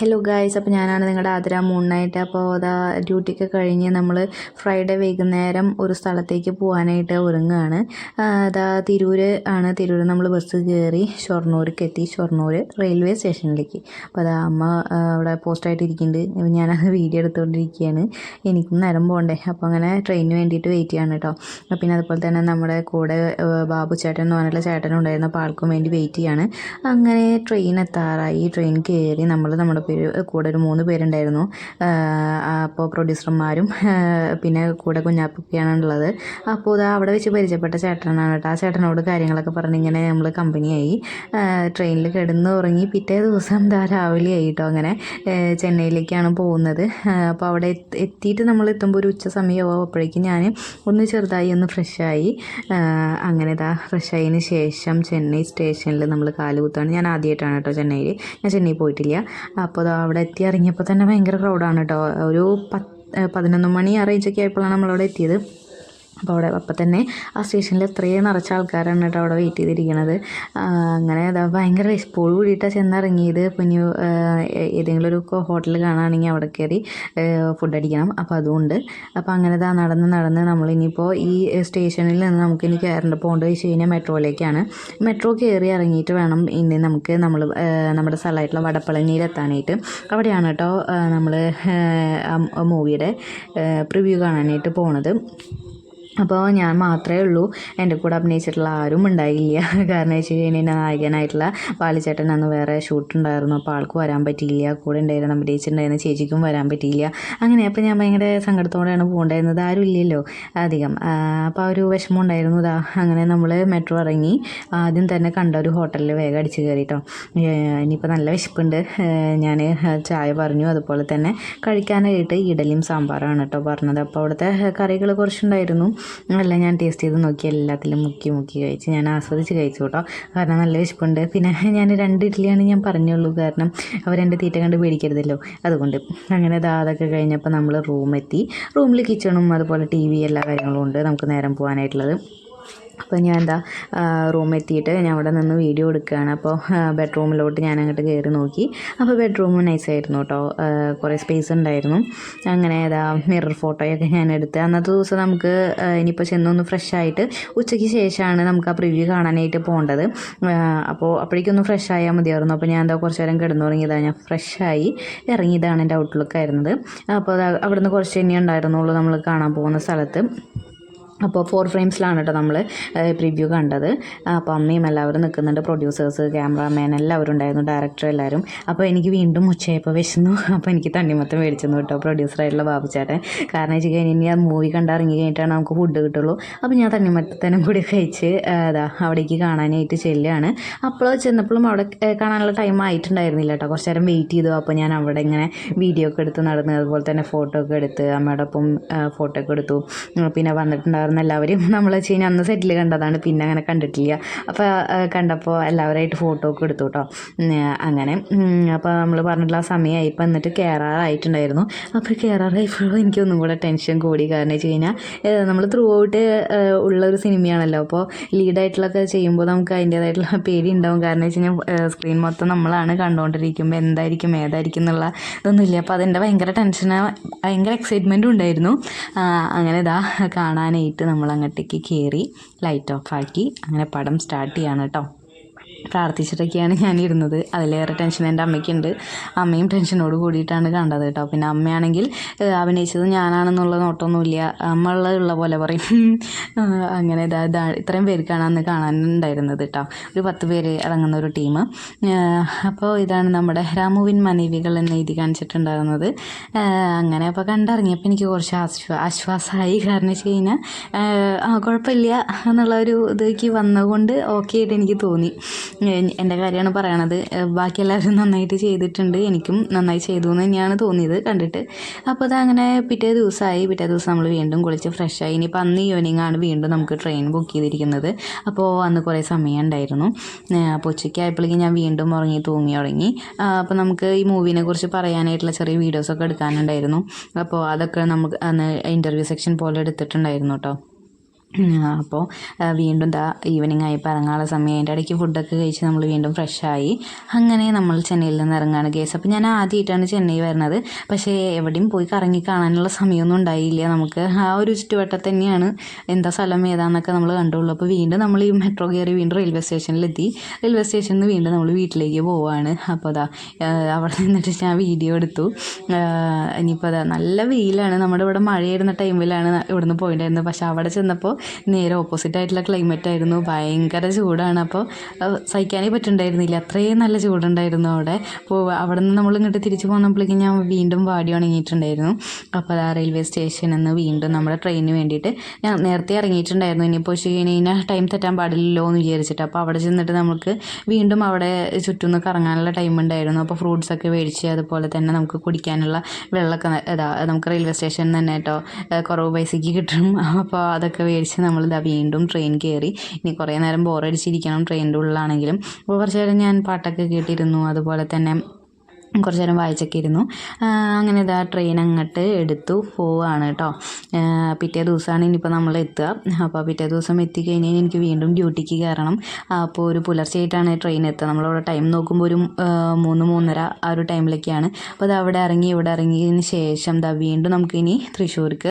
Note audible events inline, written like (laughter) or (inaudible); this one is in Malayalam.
ഹലോ ഗായ്സ് അപ്പോൾ ഞാനാണ് നിങ്ങളുടെ ആതിര മൂണ്ണായിട്ട് അപ്പോൾ അതാ ഡ്യൂട്ടിയൊക്കെ കഴിഞ്ഞ് നമ്മൾ ഫ്രൈഡേ വൈകുന്നേരം ഒരു സ്ഥലത്തേക്ക് പോകാനായിട്ട് ഒരുങ്ങുകയാണ് അതാ തിരൂർ ആണ്. തിരൂർ നമ്മൾ ബസ് കയറി ഷൊർണൂർക്ക് എത്തി. ഷൊർണൂർ റെയിൽവേ സ്റ്റേഷനിലേക്ക് അപ്പോൾ അതാ അമ്മ അവിടെ പോസ്റ്റായിട്ട് ഇരിക്കുന്നുണ്ട്. അപ്പോൾ ഞാനത് വീഡിയോ എടുത്തുകൊണ്ടിരിക്കുകയാണ്. എനിക്കും നേരം പോകണ്ടേ അപ്പോൾ അങ്ങനെ ട്രെയിനിന് വേണ്ടിയിട്ട് വെയിറ്റ് ചെയ്യാണ് കേട്ടോ പിന്നെ അതുപോലെ തന്നെ നമ്മുടെ കൂടെ ബാബു ചേട്ടൻ എന്ന് പറഞ്ഞിട്ടുള്ള ചേട്ടൻ ഉണ്ടായിരുന്നു അപ്പോൾ ആൾക്കും വേണ്ടി വെയിറ്റ് ചെയ്യാണ്. അങ്ങനെ ട്രെയിൻ എത്താറായി. ട്രെയിൻ കയറി നമ്മൾ നമ്മുടെ പേര് കൂടെ ഒരു മൂന്ന് പേരുണ്ടായിരുന്നു. അപ്പോൾ പ്രൊഡ്യൂസർമാരും പിന്നെ കൂടെ കുഞ്ഞാപ്പൊക്കെയാണ് ഉള്ളത് അപ്പോൾ ഇത് അവിടെ വെച്ച് പരിചയപ്പെട്ട ചേട്ടനാണ് കേട്ടോ. ആ ചേട്ടനോട് കാര്യങ്ങളൊക്കെ പറഞ്ഞ് ഇങ്ങനെ നമ്മൾ കമ്പനിയായി. ട്രെയിനിൽ കിടന്ന് ഉറങ്ങി പിറ്റേ ദിവസം ദാ രാവിലെ ആയിട്ടോ അങ്ങനെ ചെന്നൈയിലേക്കാണ് പോകുന്നത്. അപ്പോൾ അവിടെ എത്തിയിട്ട് നമ്മൾ എത്തുമ്പോൾ ഒരു ഉച്ച സമയമാവും അപ്പോഴേക്കും ഞാൻ ഒന്ന് ചെറുതായി ഒന്ന് ഫ്രഷായി. അങ്ങനെ ഇതാ ഫ്രഷായതിന് ശേഷം ചെന്നൈ സ്റ്റേഷനിൽ നമ്മൾ കാലുകുത്താണ് ഞാൻ ആദ്യമായിട്ടാണ് കേട്ടോ ചെന്നൈയിൽ ഞാൻ ചെന്നൈ പോയിട്ടില്ല. അപ്പോൾ ദാ അവിടെ എത്തി ഇറങ്ങിയപ്പോൾ തന്നെ ഭയങ്കര ക്രൗഡാണ് കേട്ടോ ഒരു പത്ത് പതിനൊന്ന് മണി ആ റേഞ്ചൊക്കെ ആയപ്പോഴാണ് നമ്മളവിടെ എത്തിയത്. അപ്പോൾ അവിടെ അപ്പം തന്നെ ആ സ്റ്റേഷനിൽ എത്രയും നിറച്ച ആൾക്കാരാണ് കേട്ടോ അവിടെ വെയിറ്റ് ചെയ്തിരിക്കുന്നത് അങ്ങനെ ഭയങ്കര വിശപ്പോട് കൂടിയിട്ടാണ് ചെന്നിറങ്ങിയത്. പിന്നെ ഏതെങ്കിലും ഒരു ഹോട്ടൽ കാണുകയാണെങ്കിൽ അവിടെ കയറി ഫുഡ് അടിക്കണം. അപ്പോൾ അതുകൊണ്ട് അപ്പോൾ അങ്ങനെ ഇതാ നടന്ന് നടന്ന് നമ്മളിനിയിപ്പോൾ ഈ സ്റ്റേഷനിൽ നിന്ന് നമുക്ക് ഇനി കയറേണ്ട പോകേണ്ടത് വെച്ച് കഴിഞ്ഞാൽ മെട്രോയിലേക്കാണ്. മെട്രോ കയറി ഇറങ്ങിയിട്ട് വേണം ഇനി നമുക്ക് നമ്മൾ നമ്മുടെ സ്ഥലമായിട്ടുള്ള വടപ്പളനിയിലെത്താനായിട്ട് അവിടെയാണ് കേട്ടോ നമ്മൾ മൂവിയുടെ പ്രിവ്യൂ കാണാനായിട്ട് പോണത്. അപ്പോൾ ഞാൻ മാത്രമേ ഉള്ളൂ. എന്റെ കൂടെ അഭിനയിച്ചിട്ടുള്ള ആരും ഉണ്ടായില്ല. (laughs) കാരണം വെച്ച് കഴിഞ്ഞാൽ എന്റെ നായകനായിട്ടുള്ള ബാലിച്ചേട്ടൻ അന്ന് വേറെ ഷൂട്ട് ഉണ്ടായിരുന്നു. അപ്പോൾ ആൾക്ക് വരാൻ പറ്റിയില്ല. കൂടെ ഉണ്ടായിരുന്ന അഭിനയിച്ചിട്ടുണ്ടായിരുന്ന ചേച്ചിക്കും വരാൻ പറ്റിയില്ല. അങ്ങനെ അപ്പോൾ ഞാൻ ഭയങ്കര സങ്കടത്തോടെയാണ് പോകേണ്ടായിരുന്നത് ആരും ഇല്ലല്ലോ അധികം. അപ്പോൾ ആ ഒരു വിഷമം ഉണ്ടായിരുന്നു. ഇതാ അങ്ങനെ നമ്മൾ മെട്രോ ഇറങ്ങി. ആദ്യം തന്നെ കണ്ട ഒരു ഹോട്ടലിൽ വേഗം അടിച്ച് കയറിട്ടോ. ഇനിയിപ്പോൾ നല്ല വിശപ്പുണ്ട്. ഞാൻ ചായ പറഞ്ഞു. അതുപോലെ തന്നെ കഴിക്കാനായിട്ട് ഇഡലിയും സാമ്പാറാണ് കേട്ടോ പറഞ്ഞത്. അപ്പോൾ അവിടുത്തെ കറികൾ കുറച്ചുണ്ടായിരുന്നു. എല്ലാം ഞാൻ ടേസ്റ്റ് ചെയ്ത് നോക്കി എല്ലാത്തിലും മുക്കി മുക്കി കഴിച്ച് ഞാൻ ആസ്വദിച്ച് കഴിച്ചു കേട്ടോ. കാരണം നല്ല വിശപ്പുണ്ട്. പിന്നെ ഞാൻ രണ്ട് ഇഡ്ഡലിയാണ് ഞാൻ പറഞ്ഞുള്ളൂ. കാരണം അവരെന്റെ തീറ്റ കണ്ട് പേടിക്കരുതല്ലോ. അതുകൊണ്ട് അങ്ങനെ അതൊക്കെ കഴിഞ്ഞപ്പോൾ നമ്മൾ റൂമെത്തി റൂമിൽ കിച്ചണും അതുപോലെ ടി വി എല്ലാ കാര്യങ്ങളും ഉണ്ട്. നമുക്ക് നേരം പോകാനായിട്ടുള്ളത് അപ്പോൾ ഞാൻ എന്താ റൂമിൽ എത്തിയിട്ട് ഞാൻ അവിടെ നിന്ന് വീഡിയോ എടുക്കുകയാണ്. അപ്പോൾ ബെഡ്റൂമിലോട്ട് ഞാൻ അങ്ങോട്ട് കയറി നോക്കി. അപ്പോൾ ബെഡ്റൂം നൈസായിരുന്നു കേട്ടോ. കുറേ സ്പേസ് ഉണ്ടായിരുന്നു. അങ്ങനെ ഏതാ മിറർ ഫോട്ടോയൊക്കെ ഞാൻ എടുത്ത് അന്നത്തെ ദിവസം നമുക്ക് ഇനിയിപ്പോൾ ചെന്നൊന്ന് ഫ്രഷ് ആയിട്ട് ഉച്ചയ്ക്ക് ശേഷമാണ് നമുക്ക് ആ പ്രിവ്യൂ കാണാനായിട്ട് പോകേണ്ടത് അപ്പോൾ അപ്പോഴേക്കൊന്ന് ഫ്രഷ് ആയാൽ മതിയായിരുന്നു. അപ്പോൾ ഞാൻ എന്താ കുറച്ച് നേരം കിടന്നു തുടങ്ങിയതാണ് ഞാൻ ഫ്രഷായി ഇറങ്ങിയതാണ് എന്റെ ഔട്ട്ലുക്ക് ആയിരുന്നത്. അപ്പോൾ അത് അവിടുന്ന് കുറച്ച് തന്നെ ഉണ്ടായിരുന്നുള്ളൂ നമ്മൾ കാണാൻ പോകുന്ന സ്ഥലത്ത്. അപ്പോൾ ഫോർ ഫ്രെയിംസിലാണ് കേട്ടോ നമ്മൾ പ്രിവ്യൂ കണ്ടത്. അപ്പോൾ അമ്മയും എല്ലാവരും നിൽക്കുന്നുണ്ട് പ്രൊഡ്യൂസേഴ്സ് ക്യാമറാമാൻ എല്ലാവരും ഉണ്ടായിരുന്നു ഡയറക്ടർ എല്ലാവരും. അപ്പോൾ എനിക്ക് വീണ്ടും ഉച്ചയായപ്പോൾ വിശന്നു. അപ്പോൾ എനിക്ക് തണ്ണിമത്തം മേടിച്ചെന്നു കേട്ടോ പ്രൊഡ്യൂസറായിട്ടുള്ള ബാബുചേട്ടൻ. കാരണം വെച്ച് കഴിഞ്ഞാൽ ഇനി ആ മൂവി കണ്ടിറങ്ങി കഴിഞ്ഞിട്ടാണ് നമുക്ക് ഫുഡ് കിട്ടുള്ളൂ. അപ്പോൾ ഞാൻ തണ്ണിമത്തനും കൂടി കഴിച്ച് അതാ അവിടേക്ക് കാണാനായിട്ട് ചെല്ലുകയാണ്. അപ്പോൾ ചെന്നപ്പോഴും അവിടെ കാണാനുള്ള ടൈം ആയിട്ടുണ്ടായിരുന്നില്ല കേട്ടോ. കുറച്ച് നേരം വെയിറ്റ് ചെയ്തു. അപ്പോൾ ഞാൻ അവിടെ ഇങ്ങനെ വീഡിയോ ഒക്കെ എടുത്ത് നടന്ന് അതുപോലെ തന്നെ ഫോട്ടോ ഒക്കെ എടുത്ത് അമ്മയോടൊപ്പം ഫോട്ടോ ഒക്കെ എടുത്തു. പിന്നെ വന്നിട്ടുണ്ടായിരുന്ന എല്ലാവരും നമ്മൾ കഴിഞ്ഞാൽ അന്ന് സെറ്റിൽ കണ്ടതാണ് പിന്നെ അങ്ങനെ കണ്ടിട്ടില്ല. അപ്പോൾ കണ്ടപ്പോൾ എല്ലാവരായിട്ട് ഫോട്ടോ ഒക്കെ എടുത്തു കേട്ടോ അങ്ങനെ. അപ്പോൾ നമ്മൾ പറഞ്ഞിട്ടുള്ള സമയമായി ഇപ്പം എന്നിട്ട് കയറാറായിട്ടുണ്ടായിരുന്നു അപ്പോൾ കയറാറായപ്പോഴും എനിക്കൊന്നും കൂടെ ടെൻഷൻ കൂടി. കാരണം വെച്ച് കഴിഞ്ഞാൽ നമ്മൾ ത്രൂ ഔട്ട് ഉള്ള ഒരു സിനിമയാണല്ലോ. അപ്പോൾ ലീഡായിട്ടുള്ളതൊക്കെ ചെയ്യുമ്പോൾ നമുക്ക് അതിന്റേതായിട്ടുള്ള പേടി ഉണ്ടാവും. കാരണം വെച്ച് കഴിഞ്ഞാൽ സ്ക്രീൻ മൊത്തം നമ്മളാണ് കണ്ടുകൊണ്ടിരിക്കുമ്പോൾ എന്തായിരിക്കും ഏതായിരിക്കും എന്നുള്ള ഇതൊന്നുമില്ല അപ്പോൾ അതിന്റെ ഭയങ്കര ടെൻഷൻ ഭയങ്കര എക്സൈറ്റ്മെന്റും ഉണ്ടായിരുന്നു. അങ്ങനെ ഇതാ കാണാനായിട്ട്. നമ്മൾ അങ്ങോട്ടേക്ക് കയറി ലൈറ്റ് ഓഫ് ആക്കി. അങ്ങനെ പടം സ്റ്റാർട്ട് ചെയ്യാണ് കേട്ടോ പ്രാർത്ഥിച്ചിട്ടൊക്കെയാണ് ഞാനിരുന്നത്. അതിലേറെ ടെൻഷൻ എന്റെ അമ്മയ്ക്കുണ്ട്. അമ്മയും ടെൻഷനോട് കൂടിയിട്ടാണ് കണ്ടത് കേട്ടോ. പിന്നെ അമ്മയാണെങ്കിൽ അഭിനയിച്ചത് ഞാനാണെന്നുള്ള നോട്ടമൊന്നുമില്ല അമ്മ ഉള്ള പോലെ പറയും. അങ്ങനെ ഇതാ ഇതാ ഇത്രയും പേർക്കാണ് അന്ന് കാണാനുണ്ടായിരുന്നത് കേട്ടോ. ഒരു പത്ത് പേര് ഇറങ്ങുന്ന ഒരു ടീം. അപ്പോൾ ഇതാണ് നമ്മുടെ രാമുവിൻ മനേവികൾ എന്ന് എഴുതി കാണിച്ചിട്ടുണ്ടായിരുന്നത്. അങ്ങനെ അപ്പോൾ കണ്ടിറങ്ങിയപ്പോൾ എനിക്ക് കുറച്ച് ആശ്വാ ആശ്വാസമായി കാരണം വെച്ച് കഴിഞ്ഞാൽ കുഴപ്പമില്ല എന്നുള്ള ഒരു ഇതിലേക്ക് വന്നതുകൊണ്ട് ഓക്കെ ആയിട്ട് എനിക്ക് തോന്നി. എന്റെ കാര്യമാണ് പറയണത്. ബാക്കി എല്ലാവരും നന്നായിട്ട് ചെയ്തിട്ടുണ്ട്. എനിക്കും നന്നായി ചെയ്തു എന്ന് തന്നെയാണ് തോന്നിയത് കണ്ടിട്ട്. അപ്പോൾ അതങ്ങനെ പിറ്റേ ദിവസമായി പിറ്റേ ദിവസം നമ്മൾ വീണ്ടും കുളിച്ച് ഫ്രഷായി ഇനിയിപ്പോൾ അന്ന് ഈവനിങ് ആണ് വീണ്ടും നമുക്ക് ട്രെയിൻ ബുക്ക് ചെയ്തിരിക്കുന്നത്. അപ്പോൾ അന്ന് കുറേ സമയം ഉണ്ടായിരുന്നു. അപ്പോൾ ഉച്ചയ്ക്ക് ആയപ്പോഴേക്കും ഞാൻ വീണ്ടും ഉറങ്ങി തൂങ്ങി ഉറങ്ങി. അപ്പോൾ നമുക്ക് ഈ മൂവിനെ കുറിച്ച് പറയാനായിട്ടുള്ള ചെറിയ വീഡിയോസൊക്കെ എടുക്കാനുണ്ടായിരുന്നു. അപ്പോൾ അതൊക്കെ നമുക്ക് അന്ന് ഇന്റർവ്യൂ സെക്ഷൻ പോലെ എടുത്തിട്ടുണ്ടായിരുന്നു കേട്ടോ അപ്പോൾ വീണ്ടും ദാ ഈവനിങ് ആയപ്പോൾ ഇറങ്ങാനുള്ള സമയം. അതിന്റെ ഇടയ്ക്ക് ഫുഡൊക്കെ കഴിച്ച് നമ്മൾ വീണ്ടും ഫ്രഷായി അങ്ങനെ നമ്മൾ ചെന്നൈയിൽ നിന്ന് ഇറങ്ങാണ് കേസ് അപ്പോൾ ഞാൻ ആദ്യമായിട്ടാണ് ചെന്നൈ വരുന്നത്. പക്ഷേ എവിടെയും പോയി കറങ്ങി കാണാനുള്ള സമയമൊന്നും ഉണ്ടായില്ല. നമുക്ക് ആ ഒരു ചുറ്റുവട്ടത്ത് തന്നെയാണ് എന്താ സ്ഥലം ഏതാണെന്നൊക്കെ നമ്മൾ കണ്ടുള്ളൂ. അപ്പോൾ വീണ്ടും നമ്മൾ ഈ മെട്രോ കയറി വീണ്ടും റെയിൽവേ സ്റ്റേഷനിലെത്തി റെയിൽവേ സ്റ്റേഷനിൽ നിന്ന് വീണ്ടും നമ്മൾ വീട്ടിലേക്ക് പോവുകയാണ് അപ്പോൾ അതാ അവിടെ നിന്നിട്ട് ഞാൻ വീഡിയോ എടുത്തു. ഇനിയിപ്പോൾ അതാ നല്ല വെയിലാണ്. നമ്മുടെ ഇവിടെ മഴയായിരുന്ന ടൈമിലാണ് ഇവിടുന്ന് പോയിട്ടുണ്ടായിരുന്നത് പക്ഷേ അവിടെ ചെന്നപ്പോൾ നേരെ ഓപ്പോസിറ്റ് ആയിട്ടുള്ള ക്ലൈമറ്റ് ആയിരുന്നു. ഭയങ്കര ചൂടാണ്. അപ്പോൾ സഹിക്കാനേ പറ്റുന്നുണ്ടായിരുന്നില്ല അത്രയും നല്ല ചൂടുണ്ടായിരുന്നു അവിടെ. അപ്പോൾ അവിടെ നിന്ന് നമ്മൾ ഇങ്ങോട്ട് തിരിച്ചു പോകുന്നപ്പോഴേക്കും ഞാൻ വീണ്ടും വാടി ഉണങ്ങിയിട്ടുണ്ടായിരുന്നു. അപ്പോൾ ആ റെയിൽവേ സ്റ്റേഷനിൽ നിന്ന് വീണ്ടും നമ്മുടെ ട്രെയിനിന് വേണ്ടിയിട്ട് ഞാൻ നേരത്തെ ഇറങ്ങിയിട്ടുണ്ടായിരുന്നു. ഇനിയിപ്പോൾ കഴിഞ്ഞാൽ ടൈം തെറ്റാൻ പാടില്ലല്ലോ എന്ന് വിചാരിച്ചിട്ട്. അപ്പോൾ അവിടെ ചെന്നിട്ട് നമുക്ക് വീണ്ടും അവിടെ ചുറ്റും കറങ്ങാനുള്ള ടൈം ഉണ്ടായിരുന്നു. അപ്പോൾ ഫ്രൂട്ട്സ് ഒക്കെ മേടിച്ച് അതുപോലെ തന്നെ നമുക്ക് കുടിക്കാനുള്ള വെള്ളമൊക്കെ നമുക്ക് റെയിൽവേ സ്റ്റേഷനിൽ തന്നെ കേട്ടോ കുറവ് പൈസയ്ക്ക് കിട്ടും. അപ്പോൾ അതൊക്കെ മേടിച്ച് നമ്മളിതാ വീണ്ടും ട്രെയിൻ കയറി ഇനി കുറേ നേരം ബോറടിച്ചിരിക്കണം ട്രെയിനിന്റെ ഉള്ളിലാണെങ്കിലും. അപ്പോൾ കുറച്ച് നേരം ഞാൻ പാട്ടൊക്കെ കേട്ടിരുന്നു. അതുപോലെ തന്നെ കുറച്ച് നേരം വായിച്ചൊക്കെ ഇരുന്നു. അങ്ങനെ ഇതാ ട്രെയിൻ അങ്ങോട്ട് എടുത്തു പോവുകയാണ് കേട്ടോ പിറ്റേ ദിവസമാണ് ഇനിയിപ്പോൾ നമ്മൾ എത്തുക. അപ്പോൾ പിറ്റേ ദിവസം എത്തിക്കഴിഞ്ഞാൽ എനിക്ക് വീണ്ടും ഡ്യൂട്ടിക്ക് കയറണം. അപ്പോൾ ഒരു പുലർച്ചെയായിട്ടാണ് ട്രെയിൻ എത്തുക. നമ്മളവിടെ ടൈം നോക്കുമ്പോൾ ഒരു മൂന്ന് മൂന്നര ആ ഒരു ടൈമിലൊക്കെയാണ് അപ്പോൾ അത് അവിടെ ഇറങ്ങി ഇവിടെ ഇറങ്ങിയതിന് ശേഷം ദാ വീണ്ടും നമുക്കിനി തൃശ്ശൂർക്ക്